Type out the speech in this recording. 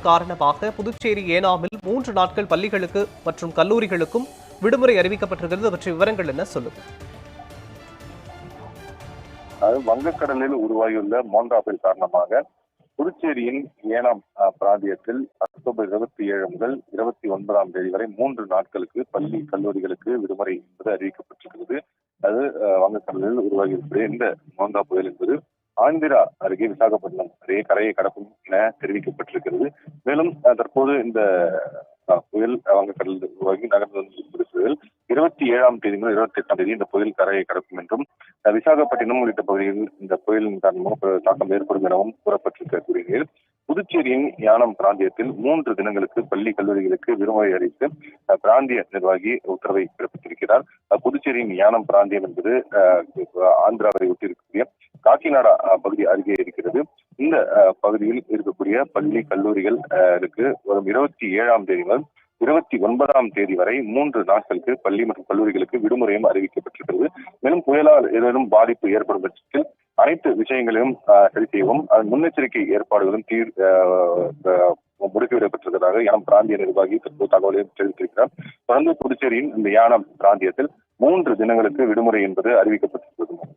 வெள்ளம் காரணமாக புதுச்சேரி ஏனாமில் மூன்று நாட்கள் பள்ளிகளுக்கு மற்றும் கல்லூரிகளுக்கும் விடுமுறை அறிவிக்கப்பட்டிருக்கிறது. பற்றிய விவரங்கள் என்ன சொல்லுங்க வங்கக்கடலில் உருவாகியுள்ள மோண்டா புயல் காரணமாக புதுச்சேரியின் ஏனாம் பிராந்தியத்தில் அக்டோபர் இருபத்தி ஏழு முதல் இருபத்தி ஒன்பதாம் தேதி வரை மூன்று நாட்களுக்கு பள்ளி கல்லூரிகளுக்கு விடுமுறை என்பது அறிவிக்கப்பட்டிருக்கிறது. அது வங்கக்கடலில் உருவாகியிருக்கிற இந்த மோண்டா புயல் என்பது. ஆந்திரா அருகே விசாகப்பட்டினம் அருகே கரையை கடக்கும் என தெரிவிக்கப்பட்டிருக்கிறது. மேலும் தற்போது இந்த புயல் வங்கக்கடல் உருவாகி நகர்ந்து வந்து இருபத்தி ஏழாம் தேதி முதல் இருபத்தி எட்டாம் தேதி இந்த புயல் கரையை கடக்கும் என்றும் விசாகப்பட்டினம் உள்ளிட்ட பகுதிகளில் இந்த புயலின் காரணமாக தாக்கம் ஏற்படும் எனவும் கூறப்பட்டிருக்கக்கூடிய நிலையில் புதுச்சேரியின் யானம் பிராந்தியத்தில் மூன்று தினங்களுக்கு பள்ளி கல்லூரிகளுக்கு விடுமுறை அறிவித்து அஹ், பிராந்திய நிர்வாகி உத்தரவை பிறப்பித்திருக்கிறார். புதுச்சேரியின் யானம் பிராந்தியம் என்பது அஹ், ஆந்திராவை ஒட்டியிருக்கக்கூடிய காக்கிநாடா பகுதி அருகே இருக்கிறது. இந்த பகுதியில் இருக்கக்கூடிய பள்ளி கல்லூரிகள் அஹ், வரும் இருபத்தி ஏழாம் தேதி முதல் இருபத்தி ஒன்பதாம் தேதி வரை மூன்று நாட்களுக்கு பள்ளி மற்றும் கல்லூரிகளுக்கு விடுமுறையும் அறிவிக்கப்பட்டிருக்கிறது. மேலும் புயலால் ஏதேனும் பாதிப்பு ஏற்படும் பட்சத்தில் அனைத்து விஷயங்களையும் சரி செய்யவும் அதன் முன்னெச்சரிக்கை ஏற்பாடுகளும் தீர் முடுக்கிவிடப்பட்டிருக்கிறதாக யானம் பிராந்திய நிர்வாகி தற்போது தகவலையும் தெரிவித்திருக்கிறார். தொடர்ந்து புதுச்சேரியின் இந்த யானம் பிராந்தியத்தில் மூன்று தினங்களுக்கு விடுமுறை என்பது அறிவிக்கப்பட்டிருக்கிறது.